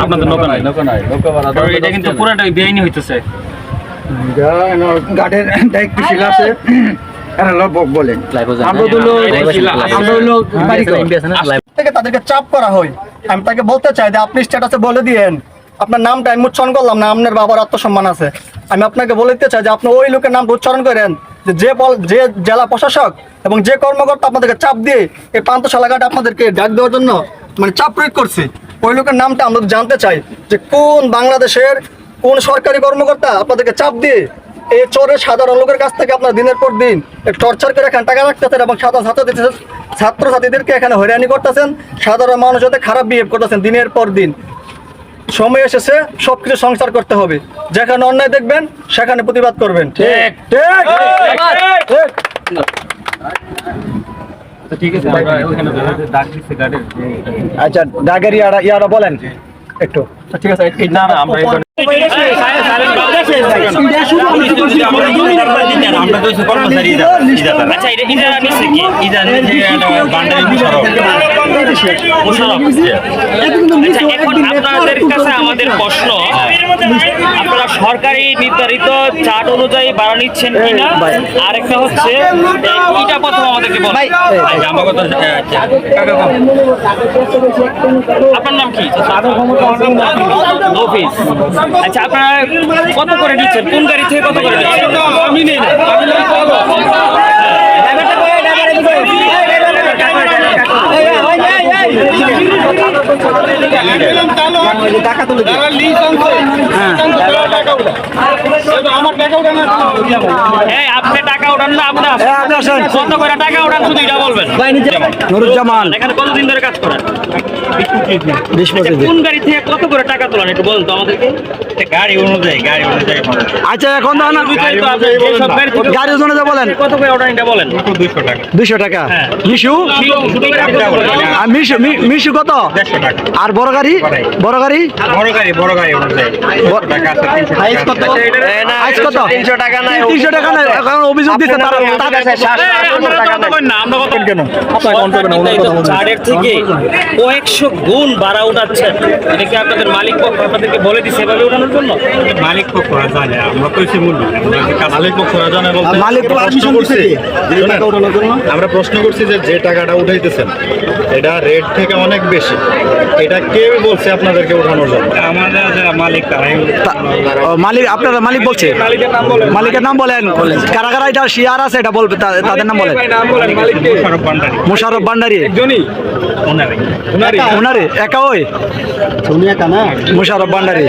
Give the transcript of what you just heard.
আপনাদের নৌকা নাই? নৌকা নাই নৌকা ভাড়া এটা কিন্তু পুরাটাই বেআইনি হইতেছে। গার্ডের দায়িত্ব ছিল আছে। এরা হলো ব- বলেন আমরা হলো আমরা হলো বাড়ি করি। থেকে তাদেরকে চাপ করা হয়। আমি তাকে বলতে চাই যে আপনি স্ট্যাটাসে বলে দিয়েন। আপনার নামটা আমি উচ্চারণ করলাম না আপনার বাবার আত্মসম্মান আছে। আমি আপনাকে বলে দিতে চাই যে আপনি ওই লোকের নামটা উচ্চারণ করেন যে যে পল- যে জেলা প্রশাসক এবং যে কর্মকর্তা আপনাদেরকে চাপ দিয়ে এই পান্তশালা ঘাটে আপনাদেরকে ডাক দেওয়ার জন্য মানে চাপ প্রয়োগ করছি। ওই লোকের নামটা আমরা জানতে চাই যে কোন বাংলাদেশের কোন সরকারি কর্মকর্তা আপনাদেরকে চাপ দিয়ে এই চোরের সাধারণ লোকের কাছ থেকে আপনার দিনের পর দিন টর্চার করে এখানে টাকা রাখতেছেন এবং সাধারণ ছাত্রছাত্রীদের ছাত্রছাত্রীদেরকে এখানে হয়রানি করতেছেন। সাধারণ মানুষ সাথে খারাপ বিহেভ করতেছেন দিনের পর দিন। সময় এসেছে সবকিছু সংসার করতে হবে। যেখানে অন্যায় দেখবেন সেখানে প্রতিবাদ করবেন। ঠিক। ঠিক। ঠিক আছে আমরা ওখানে ডাক দিচ্ছে গাড়ির আচ্ছা ডাকের ইয়ারা ইয়ারা বলেন একটু ঠিক আছে না না আমরা আচ্ছা আচ্ছা আমাদের প্রশ্ন সরকারি নির্ধারিত চার্ট অনুযায়ী ভাড়া নিচ্ছেন কিনা আর একটা হচ্ছে এইটা প্রথম আমাদেরকে বলেন আচ্ছা। আপনার নাম কি? অফিস আচ্ছা আপনারা কত করে নিচ্ছেন? কোন গাড়ি থেকে কত করে নিচ্ছেন? আমি নেই না আমি নেই এই আপনি টাকা উঠান না আপনার কত করে টাকা উঠান শুধু এটা বলবেন। নুরুজ্জামান। এখানে কতদিন ধরে কাজ করেন? কোন গাড়ি থেকে কত করে টাকা তোলেন একটু বলুন তো আমাদেরকে? গাড়ি অনুযায়ী গাড়ি অনুযায়ী আচ্ছা এখন তো না গাড়ি ওজনে বলেন। কত করে ওটা এটা বলেন? দুইশো টাকা। মিশু? আর মিশু মিশু কত? আর বড় গাড়ি? বড় গাড়ি। বড় গাড়ি? বড় গাড়ি অনুযায়ী। টাকা আইস কত? তিনশো টাকা নাই তিনশো টাকা নাই এখন অভিযোগ দিচ্ছে তারা ছাড়ের থেকে কয়েকশো গুণ ভাড়া উঠাচ্ছেন এটা কি আপনাদের মালিক পক্ষ আপনাদেরকে বলে দিচ্ছে এভাবে উঠানোর জন্য? মালিক পক্ষরা জানে আমরা কইছি মূল্য মালিক পক্ষরা জানে বলতে মালিক প্রশ্ন পারমিশন করছি। যে টাকা উঠানোর জন্য? আমরা প্রশ্ন করছি যে যে টাকাটা উঠাইতেছেন এটা রেট থেকে অনেক বেশি। এটা কে বলছে আপনাদেরকে উঠানোর জন্য? আমাদের মালিক মালিক আপনারা মালিক বলছে? মালিকের নাম বলেন। কারা কারা এটা শিয়ার আছে এটা বলবে তাদের নাম বলেন। মোশারফ ভান্ডারী। ওনারে একা? ওই? মুশারফ ভান্ডারি।